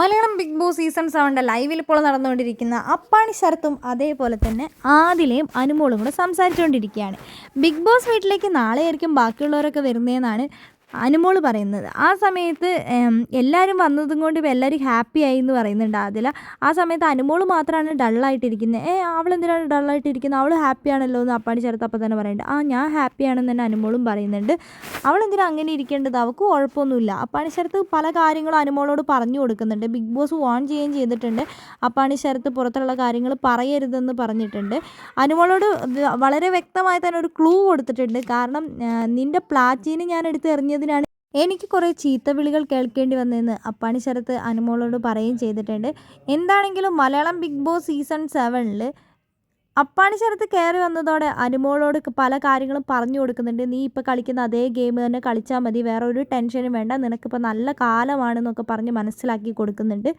Malayalam big boss season സെവന്റെ ലൈവിൽ ഇപ്പോൾ നടന്നുകൊണ്ടിരിക്കുന്ന അപ്പാണി ശരത്തും അതേപോലെ തന്നെ ആദിലയും അനുമോളും കൂടെ സംസാരിച്ചുകൊണ്ടിരിക്കുകയാണ്. ബിഗ് ബോസ് വീട്ടിലേക്ക് നാളെയായിരിക്കും ബാക്കിയുള്ളവരൊക്കെ വരുന്നതെന്നാണ് അനുമോൾ പറയുന്നത്. ആ സമയത്ത് എല്ലാവരും വന്നതും കൊണ്ട് ഇപ്പോൾ എല്ലാവരും ഹാപ്പി ആയി എന്ന് പറയുന്നുണ്ട് അതിൽ ആ സമയത്ത് അനുമോൾ മാത്രമാണ് ഡള്ളായിട്ടിരിക്കുന്നത് ഏ അവളെന്തിനാണ് ഡള്ളായിട്ടിരിക്കുന്നത് അവൾ ഹാപ്പി ആണല്ലോ എന്ന് അപ്പാണി ചേർത്ത് അപ്പോൾ തന്നെ പറയുന്നുണ്ട് ആ ഞാൻ ഹാപ്പി ആണെന്ന് തന്നെ അനുമോളും പറയുന്നുണ്ട്. അവളെന്തിനാ അങ്ങനെ ഇരിക്കേണ്ടത്? അവൾക്ക് കുഴപ്പമൊന്നുമില്ല അപ്പാണി ശരത്ത് പല കാര്യങ്ങളും അനുമോളോട് പറഞ്ഞു കൊടുക്കുന്നുണ്ട്. ബിഗ് ബോസ് വാൺ ചെയ്യുകയും ചെയ്തിട്ടുണ്ട്. അപ്പാണി ശരത്ത് പുറത്തുള്ള കാര്യങ്ങൾ പറയരുതെന്ന് പറഞ്ഞിട്ടുണ്ട്. അനുമോളോട് വളരെ വ്യക്തമായി തന്നെ ഒരു ക്ലൂ കൊടുത്തിട്ടുണ്ട്. കാരണം നിന്റെ പ്ലാറ്റീന് ഞാൻ എടുത്ത് എറിഞ്ഞതിനാണ് എനിക്ക് കുറേ ചീത്തവിളികൾ കേൾക്കേണ്ടി വന്നതെന്ന് അപ്പാണി ശരത്ത് അനുമോളോട് പറയുകയും ചെയ്തിട്ടുണ്ട്. എന്താണെങ്കിലും മലയാളം ബിഗ് ബോസ് സീസൺ സെവനിൽ അപ്പാണി ശരത്ത് കയറി വന്നതോടെ അനുമോളോട് പല കാര്യങ്ങളും പറഞ്ഞു കൊടുക്കുന്നുണ്ട്. നീ ഇപ്പോൾ കളിക്കുന്ന അതേ ഗെയിം തന്നെ കളിച്ചാൽ മതി. വേറെ ഒരു ടെൻഷനും വേണ്ട. നിനക്കിപ്പോൾ നല്ല കാലമാണെന്നൊക്കെ പറഞ്ഞ് മനസ്സിലാക്കി കൊടുക്കുന്നുണ്ട്.